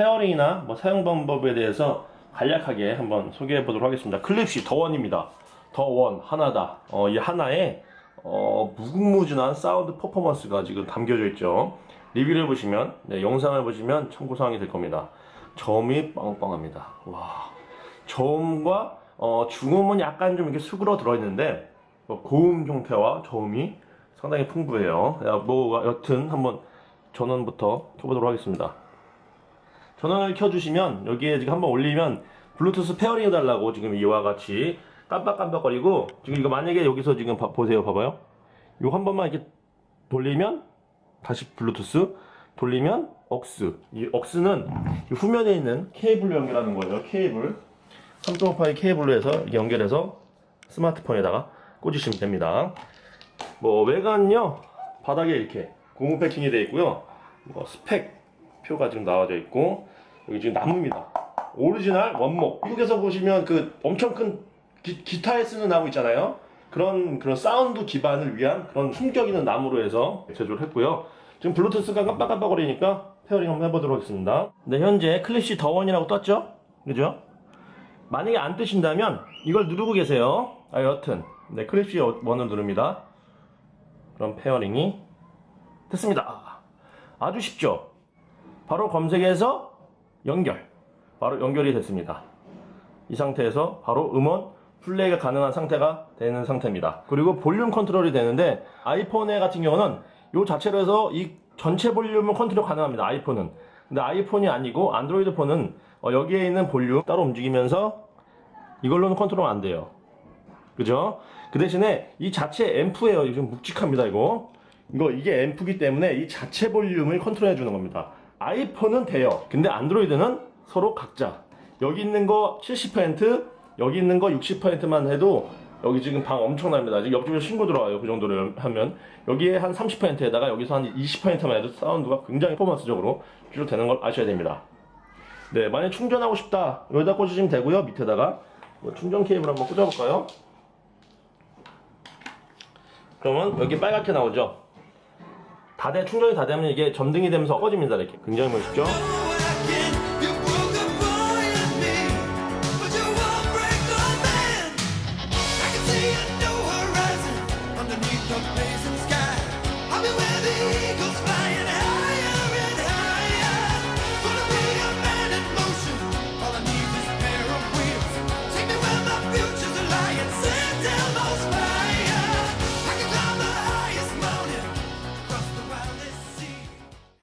페어링이나 뭐 사용 방법에 대해서 간략하게 한번 소개해 보도록 하겠습니다. 클립시 더원입니다. 더원 하나다. 어, 이 하나에 어, 무궁무진한 사운드 퍼포먼스가 지금 담겨져 있죠. 리뷰를 보시면, 네, 영상을 보시면 참고 사항이 될 겁니다. 저음이 빵빵합니다. 와. 저음과 어, 중음은 약간 좀 이렇게 수그러 들어 있는데 어, 고음 형태와 저음이 상당히 풍부해요. 야, 뭐 여튼 한번 전원부터 켜보도록 하겠습니다. 전원을 켜주시면 여기에 지금 한번 올리면 블루투스 페어링 해달라고 지금 이와 같이 깜빡깜빡거리고 지금 이거 만약에 여기서 지금 봐- 보세요. 봐봐요. 이거 한 번만 이렇게 돌리면 다시 블루투스 돌리면 억스. 이 억스는 이 후면에 있는 케이블로 연결하는 거예요. 케이블. 3.5파이 케이블로 해서 연결해서 스마트폰에다가 꽂으시면 됩니다. 뭐 외관은요. 바닥에 이렇게 고무 패킹이 되어 있고요. 뭐 스펙 표가 지금 나와져 있고 여기 지금 나무입니다. 오리지널 원목. 미국에서 보시면 그 엄청 큰 기, 타에 쓰는 나무 있잖아요. 그런 그런 사운드 기반을 위한 그런 품격 있는 나무로 해서 제조를 했고요. 지금 블루투스가 깜빡깜빡거리니까 페어링 한번 해보도록 하겠습니다. 네 현재 클래시 더원이라고 떴죠? 그죠? 만약에 안 뜨신다면 이걸 누르고 계세요. 아 여튼. 네 클래시 원을 누릅니다. 그럼 페어링이 됐습니다. 아주 쉽죠? 바로 검색해서 연결. 바로 연결이 됐습니다. 이 상태에서 바로 음원 플레이가 가능한 상태가 되는 상태입니다. 그리고 볼륨 컨트롤이 되는데 아이폰에 같은 경우는 이 자체로 해서 이 전체 볼륨을 컨트롤 가능합니다. 아이폰은. 근데 아이폰이 아니고 안드로이드 폰은 어, 여기에 있는 볼륨 따로 움직이면서 이걸로는 컨트롤 안 돼요. 그죠? 그 대신에 이 자체 앰프예요. 좀 묵직합니다, 이거. 이거 이게 앰프기 때문에 이 자체 볼륨을 컨트롤해 주는 겁니다. 아이폰은 돼요. 근데 안드로이드는 서로 각자. 여기 있는 거 70%, 여기 있는 거 60%만 해도 여기 지금 방 엄청납니다. 지금 옆집에서 신고 들어와요. 그 정도를 하면. 여기에 한 30%에다가 여기서 한 20%만 해도 사운드가 굉장히 퍼포먼스적으로 줄어드는 걸 아셔야 됩니다. 네, 만약 충전하고 싶다. 여기다 꽂으시면 되고요. 밑에다가 뭐 충전 케이블 한번 꽂아볼까요? 그러면 여기 빨갛게 나오죠? 다 돼, 충전이 다 되면 이게 점등이 되면서 꺼집니다. 이렇게. 굉장히 멋있죠? the pain.